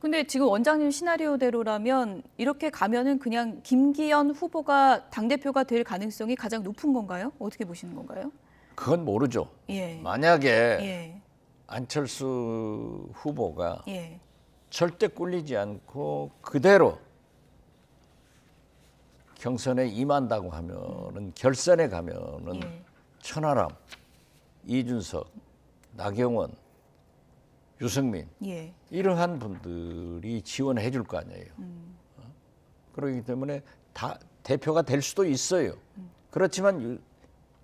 근데 지금 원장님 시나리오대로라면 이렇게 가면은 그냥 김기현 후보가 당대표가 될 가능성이 가장 높은 건가요? 어떻게 보시는 건가요? 그건 모르죠. 예. 만약에 예. 안철수 후보가 예. 절대 꿀리지 않고 그대로 경선에 임한다고 하면은 결선에 가면은 예. 천하람, 이준석, 나경원, 유승민 예. 이러한 분들이 지원해 줄 거 아니에요. 어? 그렇기 때문에 다 대표가 될 수도 있어요. 그렇지만 유-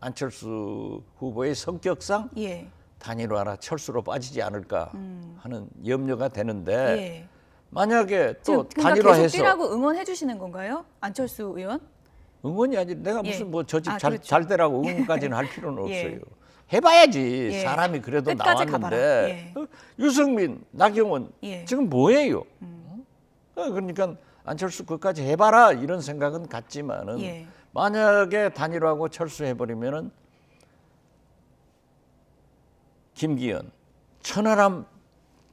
안철수 후보의 성격상 예. 단일화나 철수로 빠지지 않을까 하는 염려가 되는데 예. 만약에 또 단일화해서 뛰라고 응원해 주시는 건가요? 안철수 의원? 응원이 아니 내가 예. 무슨 뭐 저집 아, 잘 그렇죠. 잘 되라고 응원까지는 할 필요는 예. 없어요. 해봐야지 예. 사람이 그래도 끝까지 나왔는데. 예. 어? 유승민, 나경원 예. 음. 지금 뭐예요? 어, 그러니까 안철수 그까지 해봐라 이런 생각은 같지만은 예. 만약에 단일화하고 철수해버리면은 김기현, 천하람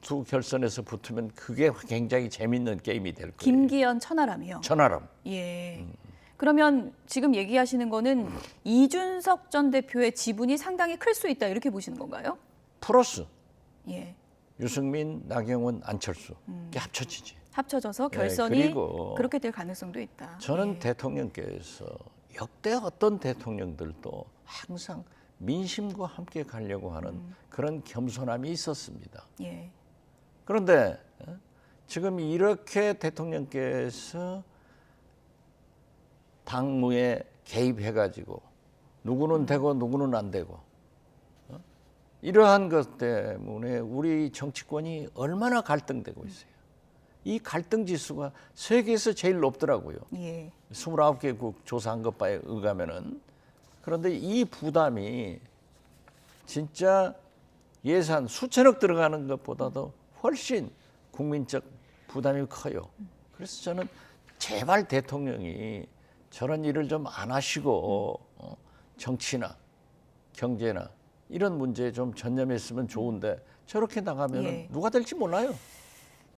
두 결선에서 붙으면 그게 굉장히 재밌는 게임이 될 거예요. 김기현 천하람이요. 천하람. 예. 그러면 지금 얘기하시는 거는 이준석 전 대표의 지분이 상당히 클 수 있다 이렇게 보시는 건가요? 플러스 예. 유승민, 나경원, 안철수 이게 합쳐지지. 합쳐져서 네, 결선이 그리고 그렇게 될 가능성도 있다. 저는 예. 대통령께서 역대 어떤 대통령들도 항상 민심과 함께 가려고 하는 그런 겸손함이 있었습니다. 예. 그런데 어, 지금 이렇게 대통령께서 당무에 개입해가지고 누구는 되고 누구는 안 되고 어? 이러한 것 때문에 우리 정치권이 얼마나 갈등되고 있어요. 이 갈등 지수가 세계에서 제일 높더라고요. 예. 29개국 조사한 것 바에 의하면은 그런데 이 부담이 진짜 예산 수천억 들어가는 것보다도 훨씬 국민적 부담이 커요. 그래서 저는 제발 대통령이 저런 일을 좀 안 하시고 어, 정치나 경제나 이런 문제에 좀 전념했으면 좋은데 저렇게 나가면 예. 누가 될지 몰라요.